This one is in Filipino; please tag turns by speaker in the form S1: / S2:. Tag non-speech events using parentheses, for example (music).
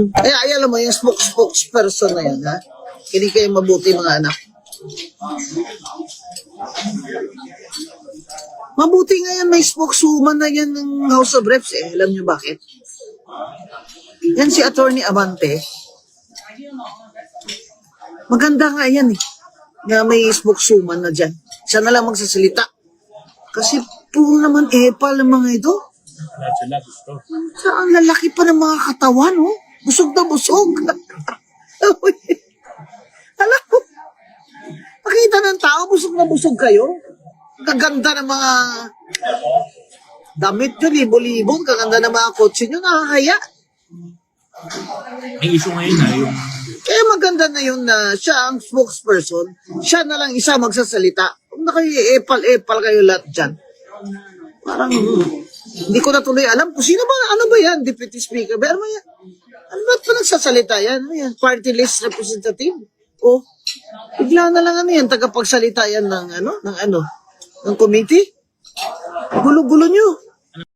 S1: Ay, ay, alam mo, yung spoke, spokesperson na yan, ha? Hindi kayo mabuti mga anak. Mabuti nga yan, may spokeswoman na yan ng House of Reps, eh. Alam niyo bakit? Yan si Attorney Abante. Maganda nga yan, eh. Na may spokeswoman na dyan. Siya na lang magsasalita. Kasi puro naman epal ang mga ito.
S2: Lahat sila gusto.
S1: Sa ang lalaki pa ng mga katawan, oh. Busog na busog. (laughs) Alam mo, makita ng tao, busog na busog kayo. Kaganda ng mga damit nyo, libo-libo. Kaganda ng mga kotse nyo, nakakaya.
S2: May issue ngayon na yung
S1: Kaya maganda na yun na siya ang spokesperson, siya na lang isa magsasalita. Huwag na kayo epal-epal kayo lahat dyan. Parang, hindi ko na tuloy alam kung sino ba, ano ba yan, Deputy Speaker? Ba, ano yan? Ano ba pa nagsasalita yan? Ano yan? Party list representative? O, bigla na lang ano yan, tagapagsalita yan ng ano, ng ano, ng committee? Gulo-gulo nyo.